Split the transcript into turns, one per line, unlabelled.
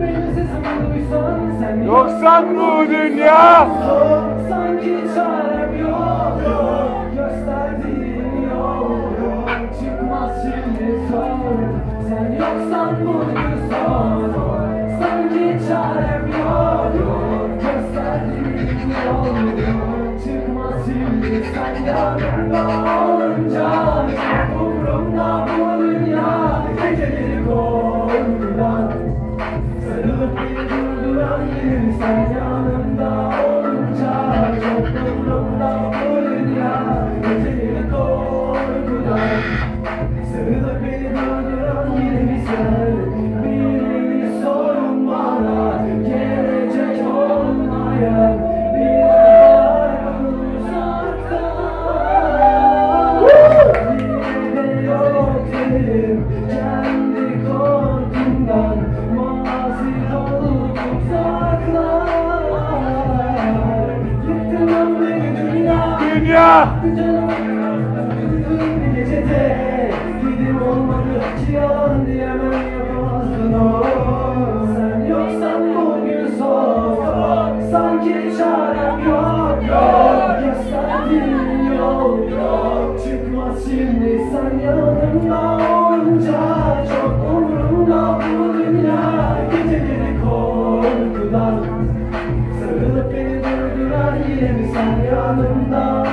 Benim sesim duysan.
Yoksan bu dünya.
Sanki çarem yok yok Gösterdiğin yol yok Çıkmaz şimdi sor Sen yoksan bugün sor Sanki çarem yok yok Gösterdiğin yol yok Çıkmaz şimdi sen yanımda olunca kendi korkumdan dünya
Dünya
Uyuduğum bir gecede Gidim olmadı ki yalan diyemem yapamazdın o. Sen yoksan bugün soğuk. Sanki çarem yok yok. Gösterdiğin yol yok. Çıkmaz şimdi sen yanımda Sarılıp beni durduran yine mi sen yanımda